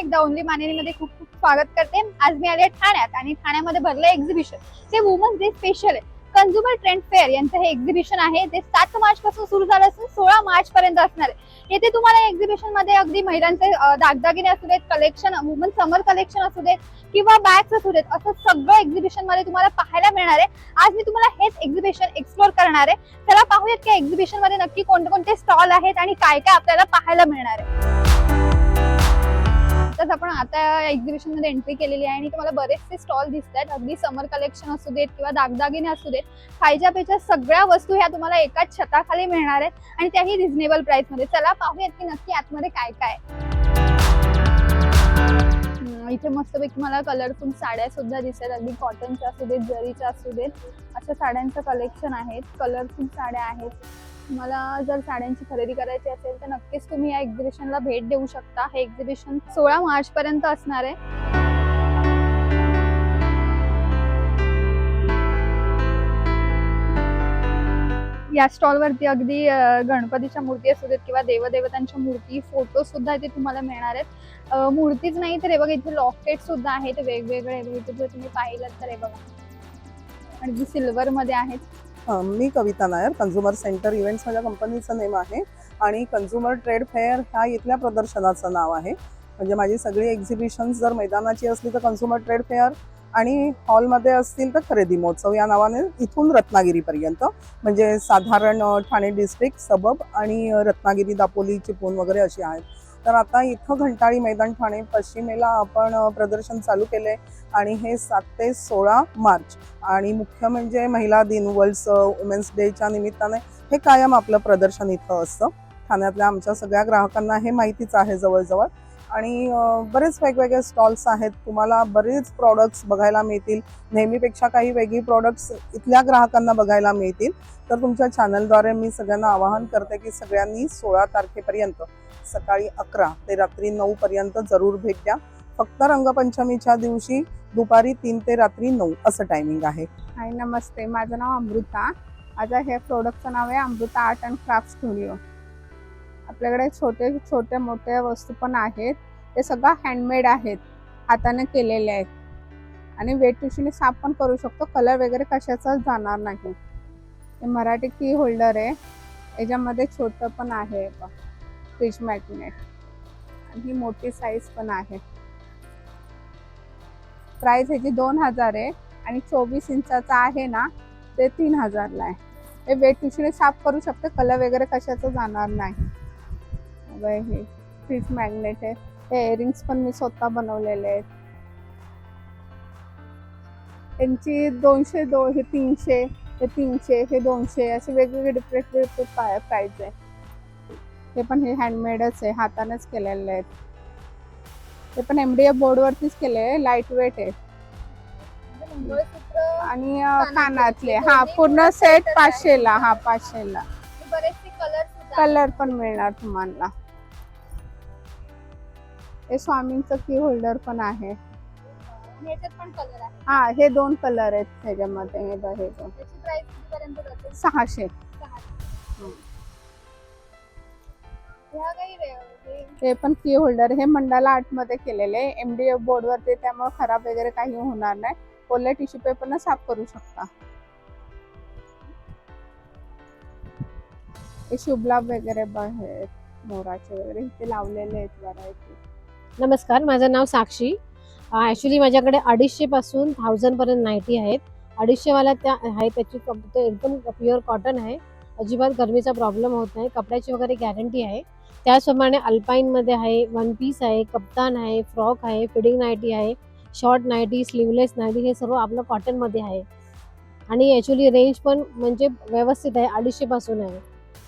एकदा ओनली मानेलीमध्ये खूप खूप स्वागत करते. आज मी आले ठाण्यात आणि ठाण्यामध्ये भरलं एक्झिबिशन ते वुमन्स डे स्पेशल आहे. कन्झ्युमर ट्रेंड फेअर यांचं हे एक्झिबिशन आहे. ते सात मार्च पासून सुरू झालं असून सोळा मार्च पर्यंत असणार आहे. येथे तुम्हाला एक्झिबिशनमध्ये अगदी महिलांचे दागदागिने असू देत कलेक्शन वुमन समर कलेक्शन असू देत किंवा बॅग्स असू देत असं सगळं एक्झिबिशनमध्ये तुम्हाला पाहायला मिळणार आहे. आज मी तुम्हाला हेच एक्झिबिशन एक्सप्लोर करणार आहे. चला पाहूयात की एक्झिबिशनमध्ये नक्की कोणते कोणते स्टॉल आहेत आणि काय काय आपल्याला पाहायला मिळणार आहे. आताच आपण आता एक्झिबिशनमध्ये एंट्री केलेली आहे आणि तुम्हाला बरेचसे स्टॉल दिसत आहेत अगदी समर कलेक्शन असू देत किंवा दागदागिने असू देत खायच्या पेच्या सगळ्या वस्तू ह्या तुम्हाला एकाच छताखाली मिळणार आहेत आणि त्याही रिझनेबल प्राइसमध्ये. चला पाहूयात की नक्की आतमध्ये काय काय इथे मस्तपैकी मला कलरफुल साड्या सुद्धा दिसतात. अगदी कॉटनच्या असू देत जरीच्या असू देत अशा साड्यांचं कलेक्शन आहेत. कलरफुल साड्या आहेत. मला जर साड्यांची खरेदी करायची असेल तर नक्कीच तुम्ही या एक्झिबिशनला भेट देऊ शकता. हे एक्झिबिशन सोळा मार्च पर्यंत असणार आहे. या स्टॉल वरती अगदी गणपतीच्या मूर्ती असू देत किंवा देवदेवतांच्या मूर्ती फोटो सुद्धा इथे तुम्हाला मिळणार आहेत. मूर्तीच नाही तर हे बघा इथे लॉकेट सुद्धा आहेत. वेगवेगळे इथे जर तुम्ही पाहिलं तर हे बघा. आणि सिल्वर मध्ये आहेत. मी Kavita Nair consumer centre events माझ्या कंपनीचं नेम आहे आणि कन्झ्युमर ट्रेड फेअर ह्या इथल्या प्रदर्शनाचं नाव आहे. म्हणजे माझी सगळी एक्झिबिशन्स जर मैदानाची असली तर कन्झ्युमर ट्रेड फेअर आणि हॉलमध्ये असतील तर खरेदी महोत्सव या नावाने इथून रत्नागिरीपर्यंत म्हणजे साधारण ठाणे डिस्ट्रिक्ट सबब आणि रत्नागिरी दापोली चिपळूण वगैरे अशी आहेत. तर आता इथं घंटाळी मैदान ठाणे पश्चिमेला आपण प्रदर्शन चालू केले आणि हे सात ते सोळा मार्च. आणि मुख्य म्हणजे महिला दिन वर्ल्ड वुमेन्स डेच्या निमित्ताने हे कायम आपलं प्रदर्शन इथं असतं. ठाण्यातल्या आमच्या सगळ्या ग्राहकांना हे माहितीच आहे जवळजवळ. आणि बरेच वेगवेगळे स्टॉल्स आहेत. तुम्हाला बरेच प्रॉडक्ट्स बघायला मिळतील. नेहमीपेक्षा काही वेगळी प्रॉडक्ट्स इथल्या ग्राहकांना बघायला मिळतील. तर तुमच्या चॅनलद्वारे मी सगळ्यांना आवाहन करते की सगळ्यांनी सोळा तारखेपर्यंत सकाळी अकरा ते रात्री नऊ पर्यंत जरूर भेट द्या. फक्त रंगपंचमीच्या दिवशी दुपारी तीन ते रात्री नऊ असं टायमिंग आहे. हाय नमस्ते. माझं नाव अमृता. माझ्या हे प्रोडक्टचं नाव आहे Amrita art and craft studio आपल्याकडे छोटे छोटे मोठे वस्तू पण आहेत. ते सगळं हँडमेड आहेत. हाताने केलेले आहेत. आणि वेट ट्युशनी साफ पण करू शकतो. कलर वगैरे कशाचाच जाणार नाही. हे मराठी की होल्डर आहे. याच्यामध्ये छोटं पण आहे फ्रिज मॅग्नेट आणि ही मोठी साईज पण आहे. प्राइस ह्याची दोन हजार आहे आणि चोवीस इंचाचा आहे ना ते तीन हजारला आहे. हे वेट ट्युशनी साफ करू शकते कलर वगैरे कशाचं जाणार नाही. हे फ्रीज मॅग्नेट आहे. हे इयरिंग्स पण मी स्वतः बनवलेले आहेत. त्यांची दोनशे दो हे तीनशे हे तीनशे हे दोनशे असे वेगवेगळे डिफरेंट डिफरेंट प्राईज आहे. ते पण हे हँडमेडच आहे हातानेच केलेले आहेत. ते पण एम डी एफ बोर्डवरतीच केले आहे लाइट वेट आहे. आणि कानातले. हा पूर्ण सेट पाचशेला हा पाचशेला. कलर पण मिळणार तुम्हाला. हे स्वामींचं की होल्डर पण आहे. हा हे दोन कलर आहेत त्याच्यामध्ये सहाशे. हे- हे पण की होल्डर हे मंडाला आर्टमध्ये केलेले. एम डी एफ बोर्ड वरती त्यामुळे खराब वगैरे काही होणार नाही. ओल्या टिश्यू पेपरनं साफ करू शकता. हे शुभलाभ वगैरे आहेत, मोराचे वगैरे इथे लावलेले आहेत व्हरायटी नमस्कार माझं नाव साक्षी. ॲक्च्युली माझ्याकडे अडीचशे पासून थाउजंड पर्यंत नाईटी आहेत. अडीचशेवाल्या त्या आहे त्याची कप- ते एकदम प्युअर कॉटन आहे. अजिबात गरमीचा प्रॉब्लेम होत नाही. कपड्याची वगैरे गॅरंटी आहे. त्याचप्रमाणे अल्पाईनमध्ये आहे वन पीस आहे कप्तान आहे फ्रॉक आहे फिडिंग नाईटी आहे शॉर्ट नाईटी स्लीवलेस नाईटी हे सर्व आपलं कॉटनमध्ये आहे. आणि ॲक्च्युली रेंज पण म्हणजे व्यवस्थित आहे अडीचशेपासून आहे.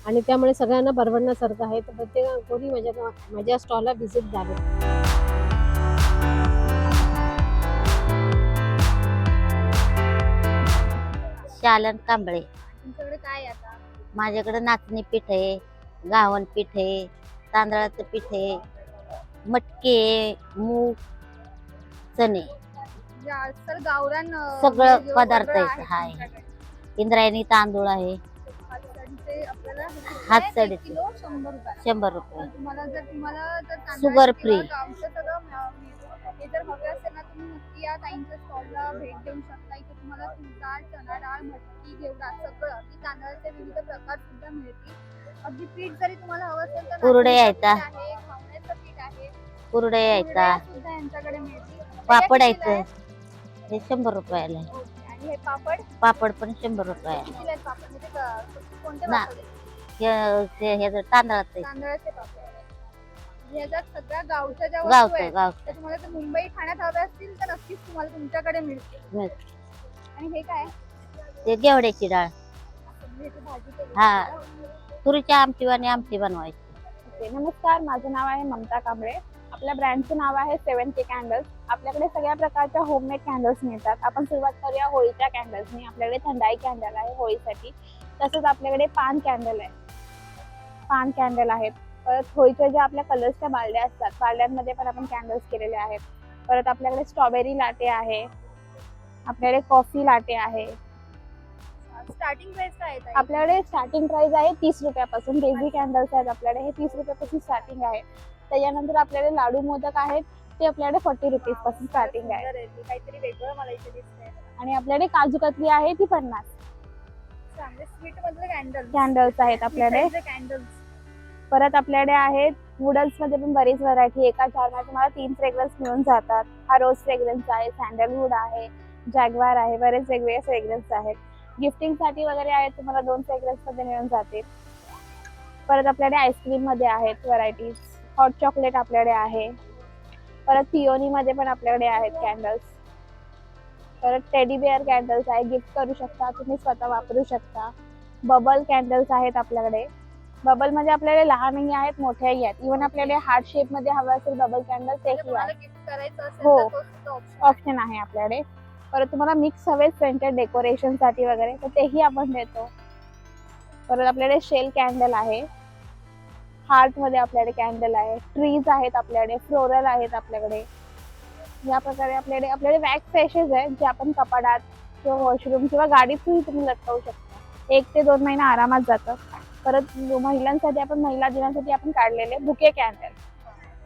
आणि त्यामुळे सगळ्यांना परवडण्यासारखं आहे. तर प्रत्येक कोणी माझ्या माझ्या स्टॉलला व्हिजिट द्यावे. शालन कांबळे. तुमच्याकडे काय आहे आता? माझ्याकडे नाचणी पीठ आहे गावण पीठ आहे तांदळाचं पीठ आहे मटके मूग चणे जास्त गावरान अं, सगळं म्हणजे पदार्थ आहेत, आहे हाय. तुमच्याकडे. इंद्रायणी तांदूळ आहे आपल्याला हे किती हात आहे? एक किलो शंभर रुपये शंभर रुपये तुम्हाला जर तुम्हाला जर तांदळाचे Sugar किंवा free. गावचं सगळं मिळ- मिळतं. हे जर हवे असेल ना तुम्ही नक्की या ताईंच्या स्टॉलला भेट देऊ शकता इथे तुम्हाला चणा डाळ मटकी घेवडा सगळं की तांदळाचे विविध प्रकार सुद्धा मिळतील अगदी पीठ जरी तुम्हाला हवं असेल तर कुरडया नाचणीचं आहेत. पीठ आहे घावण्याचं पीठ आहे कुरडे यायचा कुरडया सुद्धा यांच्याकडे मिळतील पापड हे कितीला यायचं हे शंभर रुपयाला आहे. ओके. आणि हे पापड पापड पण शंभर रुपयाला कितीला आहेत पापड म्हणजे क- कोणते ना. पापड आहेत? हे ते- हे जर तांदळाचं आहे. तांदळाचे पापड आहेत. ह्याच्यात सगळ्या गावच्या ज्या वस्तू गावचं आहेत गावचं तर तुम्हाला जर मुंबई ठाण्यात हवे असतील तर नक्कीच तुम्हाला तुमच्याकडे मिळतील मिळतं. आणि हे काय ते गेवड्याची डाळ म्हणजे भाजी केली हा. आहे. तुरीच्या आमटी आणि आमटी बनवायची. ओके नमस्कार माझं नाव आहे ममता कांबळे. आपल्या ब्रँडचं नाव आहे सेवन के कॅन्डल्स. आपल्याकडे सगळ्या प्रकारच्या होममेड कॅन्डल्स मिळतात. आपण सुरुवात करूया होळीच्या कॅन्डल्सनी आपल्याकडे थंडाई कॅन्डल आहे होळीसाठी. तसंच आपल्याकडे पान कॅन्डल आहे. पान कॅन्डल आहेत. परत होळीच्या ज्या आपल्या कलर्सच्या बालड्या असतात बालड्यांमध्ये पण आपण कॅन्डल्स केलेले आहेत. परत आपल्याकडे स्ट्रॉबेरी लाटे आहे. आपल्याकडे कॉफी लाटे आहे. स्टार्टिंग प्राइस काय आहे? आपल्याकडे स्टार्टिंग प्राइस आहे तीस रुपयापासून. बेबी कॅन्डल्स आहेत आपल्याकडे. हे तीस रुपयापासून स्टार्टिंग आहे. त्याच्यानंतर आपल्याकडे लाडू मोदक आहेत. ते आपल्याकडे फोर्टी रुपीजपासून स्टार्टिंग आहे. काहीतरी वेगळं मला इथे दिसतंय. आणि आपल्याकडे काजू कतली आहे ती पन्नास. स्वीट मधले कॅन्डल कॅन्डल्स आहेत आपल्याकडे. कॅन्डल्स परत आपल्याकडे आहेत नूडल्समध्ये पण बरीच व्हरायटी एका चारमध्ये तुम्हाला तीन फ्रेग्रन्स मिळून जातात. हा रोज फ्रेग्रन्स आहे सँडलवूड आहे जॅगवार आहे बरेच वेगवेगळे फ्रेग्रन्स आहेत. गिफ्टिंगसाठी वगैरे आहेत तुम्हाला दोन फ्रेग्रन्समध्ये मिळून जातील. परत आपल्याकडे आईस्क्रीममध्ये आहेत व्हरायटीज हॉट चॉकलेट आपल्याकडे आहे. परत पिओनी मध्ये पण आपल्याकडे आहेत कॅन्डल्स परत टेडी बेअर कॅन्डल्स आहे. गिफ्ट करू शकता तुम्ही स्वतः वापरू शकता. बबल कॅन्डल्स आहेत आपल्याकडे. बबलमध्ये आपल्याकडे लहानही आहेत मोठ्याही आहेत. इव्हन आपल्याकडे हार्ट शेपमध्ये हवं असेल बबल कॅन्डल तेही तुम्हाला आहे. गिफ्ट करायचं असेल हो. ऑप्शन आहे आपल्याकडे. परत तुम्हाला मिक्स हवे सेंटेड डेकोरेशनसाठी वगैरे तर तेही आपण देतो. परत आपल्याकडे शेल कॅन्डल आहे. हार्टमध्ये आपल्याकडे कॅन्डल आहे. ट्रीज आहेत आपल्याकडे फ्लोरल आहेत आपल्याकडे. या प्रकारे आपल्याकडे आपल्याकडे वॅक्स फ्रेशेस आहेत जे आपण कपाडात किंवा वॉशरूम किंवा गाडीतही तुम्ही लटकवू शकता. एक ते दोन महिने आरामात जातं. परत महिलांसाठी आपण महिला दिनासाठी आपण काढलेले बुके कॅन्डल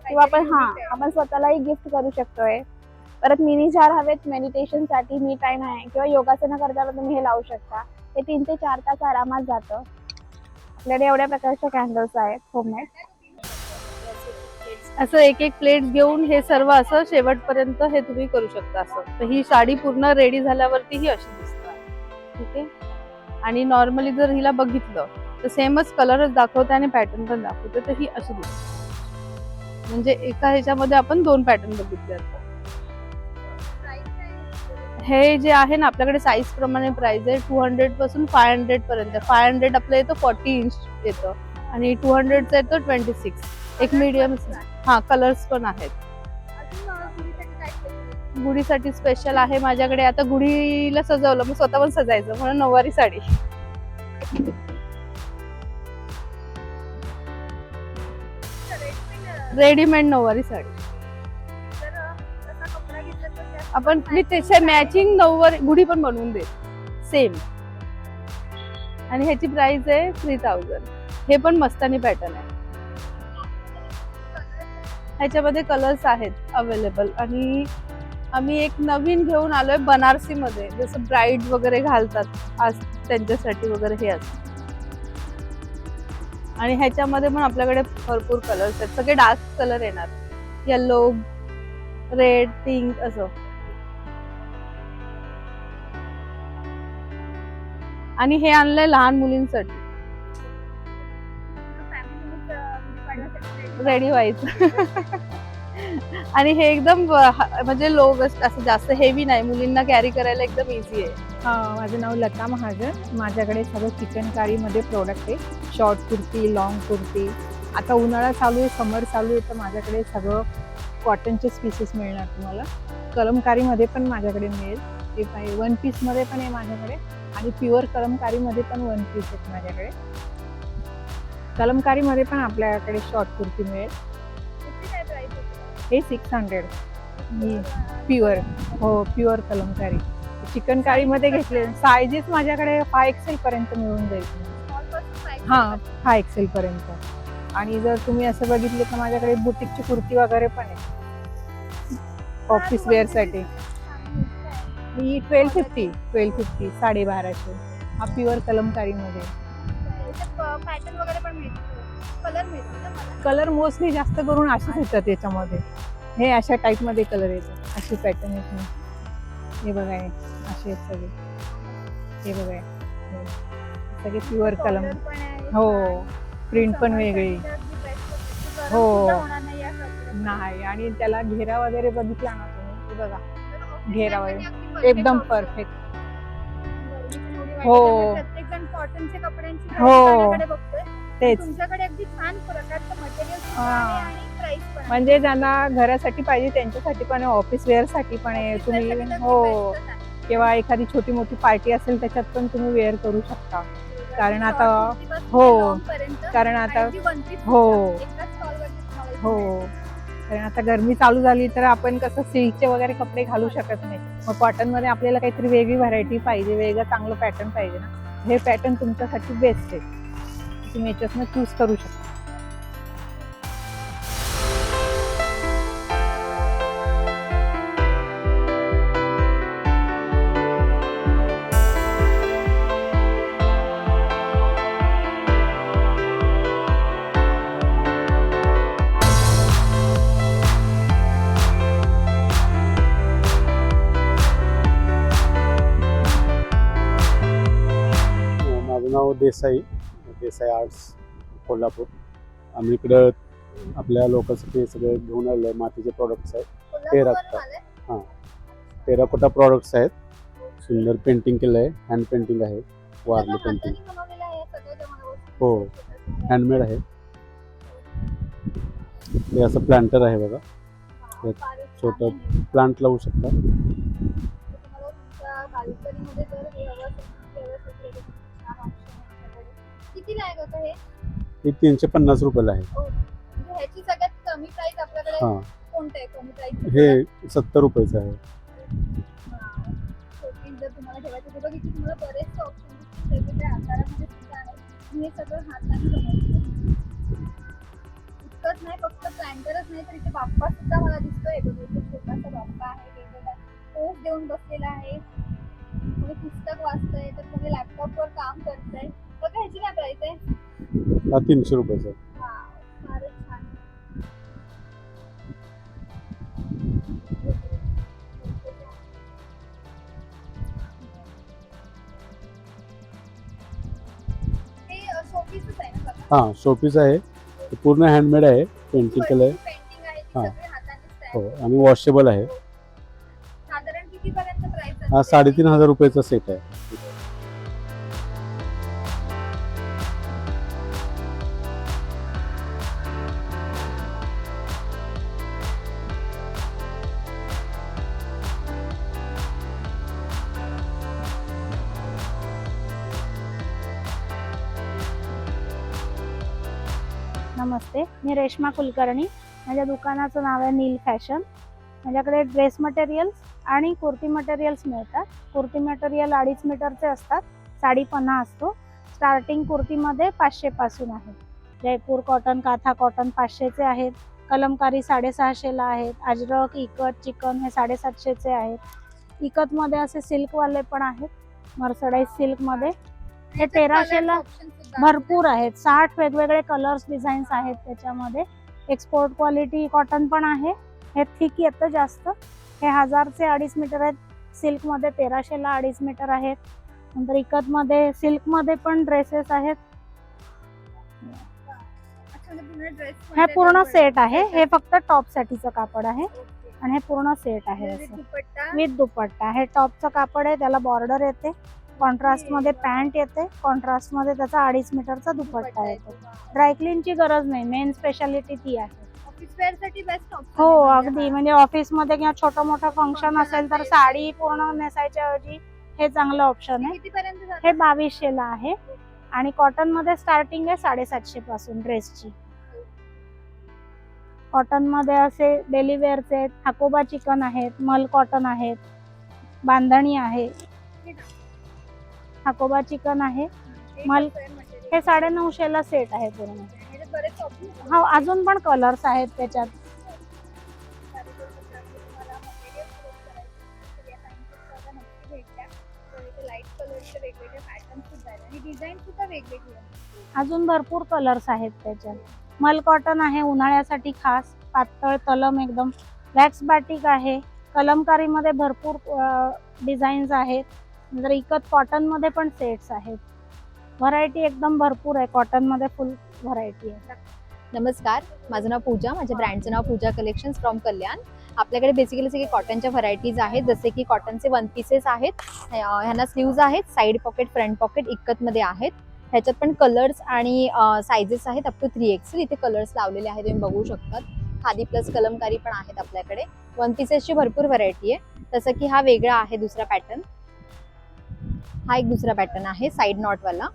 किंवा आपण हां हा आपण स्वतःलाही गिफ्ट करू शकतोय. परत मिनी जार हवेत मेडिटेशनसाठी मी टाईम आहे किंवा योगासनं करताना तुम्ही हे लावू शकता. हे तीन ते चार तास आरामात जातं. आपल्याकडे एवढ्या प्रकारच्या कॅन्डल्स आहेत होममेड असं एक एक प्लेट घेऊन हे सर्व असं शेवटपर्यंत हे तुम्ही करू शकता असं. तर ही साडी पूर्ण रेडी झाल्यावरती ही अशी दिसते. ठीक आहे? आणि नॉर्मली जर हिला बघितलं तर सेमच कलरच दाखवते आणि पॅटर्न पण दाखवते तर ही अशी दिसते. म्हणजे एका ह्याच्यामध्ये आपण दोन पॅटर्न बघितले आता हे जे आहे ना आपल्याकडे साईज प्रमाणे प्राइस आहे. टू हंड्रेडपासून फाय हंड्रेड पर्यंत. फाय हंड्रेड आपलं येतं फॉर्टी इंच येतं. आणि टू हंड्रेडचं येतं ट्वेंटी सिक्स एक मीडियम हा कलर्स पण आहेत. गुढीसाठी स्पेशल आहे माझ्याकडे. आता गुढीला सजवलं मग स्वतः पण सजायचं म्हणून नऊवारी साडी. रेडीमेड नऊवारी साडी. आपण मी त्याच्या मॅचिंग नऊवारी गुढी पण बनवून देत. सेम आणि ह्याची प्राइस आहे थ्री थाउजंड हे पण मस्तानी पॅटर्न आहे. ह्याच्यामध्ये कलर्स आहेत अवेलेबल आणि आम्ही एक नवीन घेऊन आलोय बनारसी मध्ये जसं ब्राईड वगैरे घालतात. आज त्यांच्यासाठी वगैरे हे असतं. आणि ह्याच्यामध्ये पण आपल्याकडे भरपूर कलर्स आहेत. सगळे डार्क कलर येणार. येल्लो रेड पिंक असं. आणि हे आणलंय लहान मुलींसाठी. रेडी व्हायचं आणि हे एकदम म्हणजे लो असं जास्त हेवी नाही. मुलींना कॅरी करायला एकदम इझी आहे. माझं नाव लता महाजन. माझ्याकडे सगळं किचनकारीमध्ये प्रोडक्ट आहे. Short kurti long kurti. आता उन्हाळा चालू आहे समर चालू आहे तर माझ्याकडे सगळं कॉटनचेच पीसेस मिळणार तुम्हाला. कलमकारीमध्ये पण माझ्याकडे मिळेल. ते पाहिजे वन पीसमध्ये पण आहे माझ्याकडे. आणि प्युअर कलमकारीमध्ये पण वन पीस आहेत माझ्याकडे. कलमकारीमध्ये पण आपल्याकडे शॉर्ट कुर्ती मिळेल? हे सिक्स हंड्रेड प्युअर हो प्युअर कलमकारी. चिकनकारीमध्ये घेतले. सायझेस माझ्याकडे फाय एक्सेल पर्यंत मिळून जाईल. हा हा एक्सेल पर्यंत. आणि जर तुम्ही असं बघितले तर माझ्याकडे बुटीकची कुर्ती वगैरे पण आहे. ऑफिस वेअरसाठी. ही ट्वेल्व फिफ्टी ट्वेल्व फिफ्टी साडेबाराशे. हा प्युअर कलमकारीमध्ये. पॅटर्न वगैरे पण मिळतो कलर मिळतो मोस्टली जास्त करून असेच येतात याच्यामध्ये. हे अशा टाईपमध्ये कलर येतात. असे पॅटर्न येत नाही. हे बघा असे आहेत सगळे. हे बघा. सगळे प्युअर कलम. हो. प्रिंट पण वेगळी. हो. नाही आणि त्याला घेरा वगैरे बघितला ना तुम्ही? हे बघा घेरा वगैरे. एकदम. परफेक्ट हो. प्रत्येक जण कॉटनच्या कपड्यांची हो. माझ्याकडे बघतोय तेच तुमच्याकडे अगदी छान प्रकारचं मटेरियल हा. आणि प्राइस पण आहे. म्हणजे ज्यांना घरासाठी पाहिजे त्यांच्यासाठी पण ऑफिस वेअरसाठी पण आहे तुम्ही तर हो आहे. किंवा एखादी छोटी मोठी पार्टी असेल त्याच्यात पण तुम्ही वेअर करू शकता कारण Short आता- कुर्तीपासून हो. ते long पर्यंत कारण आणि आता अगदी one piece हो. सुद्धा एकाच stall वरती तुम्हाला इथे हो. कारण आता गरमी चालू झाली तर आपण कसं सिल्कचे वगैरे कपडे घालू शकत नाही. मग कॉटनमध्ये आपल्याला काहीतरी वेगळी व्हरायटी पाहिजे वेगळं चांगलं पॅटर्न पाहिजे ना. हे पॅटर्न तुमच्यासाठी बेस्ट आहे. तुम्ही याच्यातनं चूज करू शकता. देसाई देसाई आर्ट्स कोल्हापूर आम्ही इकडं आपल्या लोकांसाठी सगळे घेऊन आलो आहे मातीचे प्रॉडक्ट्स आहेत रक्ता. आलाय? टेराकोटा प्रॉडक्ट्स आहेत सुंदर पेंटिंग केलं आहे हँड पेंटिंग आहे वारली पेंटिंग हो. हँडमेड आहे हे असं प्लांटर आहे बघा हा, छोटं आहे. प्लांट लावू शकता कितीला आहे हे? हे तीनशे पन्नास रुपयाला आहे. म्हणजे ह्याची सगळ्यात कमी प्राइस आपल्याकडे हां. कोणतं आहे? कमी प्राइस हे सत्तर रुपयाचं आहे. छोटी जर तुम्हाला ठेवायचं तर तुम्हाला बरेचसे ऑप्शन दिसतील. वेगवेगळ्या आकारामध्ये सुद्धा आहेत आणि हे सगळं हाताने बनवलं इतकंच नाही फक्त नाही तर इथे बाप्पा सुद्धा मला दिसतोय. बघ इथे छोटासा बाप्पा आहे. वेगवेगळा पोस्ट देऊन बसलेला आहे. कोणी पुस्तक वाचतंय तर कोणी लॅपटॉपवर काम करतंय. काय आहे? हा तीनशे रुपयाचा. आहे हा फारच छान. हे शोपीसच आहे ना सगळं? हां शोपीस आहे. पूर्ण हँडमेड आहे. पेंटिंग केलं आहे पेंटिंग आहे ती हा. सगळी हातानेच हो आणि वॉशेबल आहे. साधारण प्राइस हा साडेतीन हजार रुपयाचा सेट आहे. नमस्ते. मी रेश्मा कुलकर्णी. माझ्या दुकानाचं नाव आहे नील फॅशन. माझ्याकडे ड्रेस मटेरियल्स आणि कुर्ती मटेरियल्स मिळतात. कुर्ती मटेरियल अडीच मीटरचे असतात. साडी पन्हा असतो. स्टार्टिंग कुर्तीमध्ये पाचशेपासून आहे. जयपूर कॉटन काथा कॉटन पाचशेचे आहेत. कलमकारी साडेसहाशेला आहेत. अजरक इकत चिकन हे साडेसातशेचे आहेत. इकतमध्ये असे सिल्कवाले पण आहेत. मर्सडाईज सिल्कमध्ये हे तेराशेला भरपूर आहेत. साठ वेगवेगळे कलर्स डिझाईन्स आहेत त्याच्यामध्ये. एक्सपोर्ट क्वालिटी कॉटन पण आहे. हे थिक येतं जास्त. हे हजारचे अडीच मीटर आहेत. सिल्कमध्ये तेराशेला अडीच मीटर आहेत. नंतर इकतमध्ये सिल्कमध्ये पण ड्रेसेस आहेत. हे पूर्ण सेट आहे. हे फक्त टॉप साठीचं कापड आहे. आणि हे पूर्ण सेट आहे विथ दुपट्टा. हे टॉपचं कापड आहे. त्याला बॉर्डर येते. कॉन्ट्रास्टमध्ये पॅन्ट येते. कॉन्ट्रास्टमध्ये त्याचा अडीच मीटरचा दुपट्टा येतो. ड्रायक्लीनची गरज नाही. मेन स्पेशालिटी ती आहे. ऑफिस वेअरसाठी बेस्ट ऑप्शन हो अगदी. म्हणजे ऑफिसमध्ये किंवा छोटं मोठं फंक्शन असेल तर साडी पूर्ण नेसायच्या ऐवजी हे चांगलं ऑप्शन आहे. हे बावीसशेला आहे. आणि कॉटनमध्ये स्टार्टिंग आहे साडेसातशे पासून ड्रेसची कॉटनमध्ये असे डेली वेअरचे आहेत. हाकोबा चिकन आहेत. मल कॉटन आहेत. बांधणी आहे. हाकोबा चिकन आहे. मल- हे साडेनऊशेला सेट आहे पूर्ण. options हा अजून पण कलर्स आहेत त्याच्यात. अजून भरपूर कलर्स आहेत त्याच्यात. मल कॉटन आहे उन्हाळ्यासाठी खास. पातळ तलम एकदम. वॅक्स बाटिक आहे. कलमकारीमध्ये भरपूर डिझाईन्स आहेत. नंतर इकत कॉटनमध्ये पण सेट्स आहेत. व्हरायटी एकदम भरपूर आहे. कॉटनमध्ये फुल व्हरायटी आहे. नमस्कार. माझं नाव पूजा. माझ्या ब्रँडचं नाव पूजा कलेक्शन्स फ्रॉम कल्याण. आपल्याकडे बेसिकली सगळे कॉटनच्या व्हरायटीज आहेत. जसे की कॉटनचे वन पीसेस आहेत. ह्यांना स्लीव्ज आहेत. साईड पॉकेट फ्रंट पॉकेट इक्कतमध्ये आहेत. ह्याच्यात पण कलर्स आणि सायझेस आहेत. अप टू थ्री एक्सेल इथे कलर्स लावलेले आहेत. तुम्ही बघू शकतात. खादी प्लस कलमकारी पण आहेत आपल्याकडे. वन पीसेसची भरपूर व्हरायटी आहे. जसं की हा वेगळा आहे दुसरा पॅटर्न हा एक दुसरा पॅटर्न आहे साईड नॉटवाला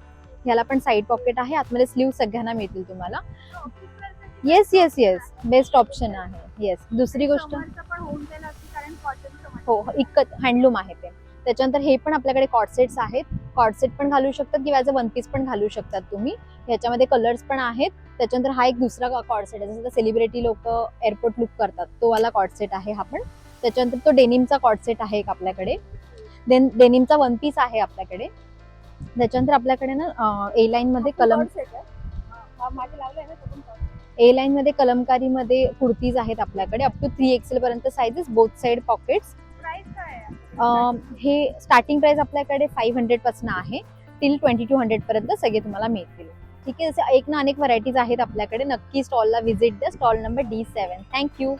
ह्याला पण साईड पॉकेट आहे आतमध्ये स्लीव्ह सगळ्यांना मिळतील तुम्हाला. Yes yes yes best option आहे. येस दुसरी गोष्ट हो हो, इतकं हँडलूम आहे ते. त्याच्यानंतर हे पण आपल्याकडे कॉटसेट्स आहेत. कॉटसेट पण घालू शकतात किंवा ॲज अ वन पीस पण घालू शकतात तुम्ही. ह्याच्यामध्ये कलर्स पण आहेत. त्याच्यानंतर हा एक दुसरा कॉटसेट आहे. जसं सेलिब्रिटी लोक एअरपोर्ट लुक करतात तो वाला कॉटसेट आहे हा पण. त्याच्यानंतर तो डेनिमचा कॉटसेट आहे एक आपल्याकडे. देन डेनिमचा वन पीस आहे आपल्याकडे. त्याच्यानंतर आपल्याकडे ना ए लाईन मध्ये कलम ए लाईन मध्ये कलमकारीमध्ये कुर्तीज आहेत आपल्याकडे. अप टू थ्री एक्सेल पर्यंत साईजेस बोथ साईड पॉकेट्स हे स्टार्टिंग प्राइस आपल्याकडे फाईव्ह हंड्रेडपासून आहे. टिल ट्वेंटी टू हंड्रेड पर्यंत सगळे तुम्हाला मिळतील. ठीक आहे जसे एक ना अनेक व्हरायटीज आहेत आपल्याकडे. नक्की स्टॉलला व्हिजिट द्या. Stall number D seven thank you